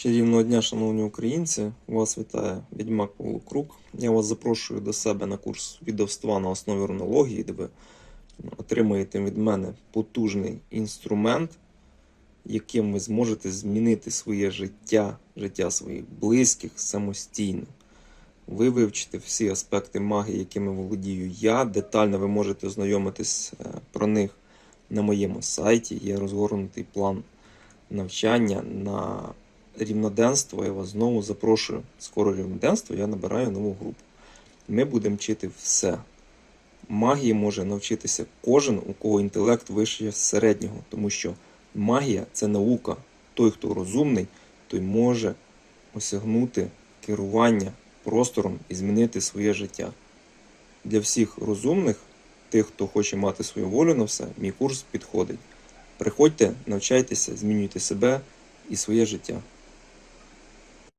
Чарівного дня, шановні українці! Вас вітає відьмак Павло. Я вас запрошую до себе на курс відовства на основі рунології, де ви отримаєте від мене потужний інструмент, яким ви зможете змінити своє життя, життя своїх близьких самостійно. Ви вивчите всі аспекти магії, якими володію я. Детально ви можете ознайомитись е, про них на моєму сайті. Є розгорнутий план навчання на рівноденство. Я вас знову запрошую. Скоро рівноденство, я набираю нову групу. Ми будемо вчити все. Магії може навчитися кожен, у кого інтелект вище середнього, тому що магія це наука. Той, хто розумний, той може осягнути керування простором і змінити своє життя. Для всіх розумних, тих, хто хоче мати свою волю на все, мій курс підходить. Приходьте, навчайтеся, змінюйте себе і своє життя.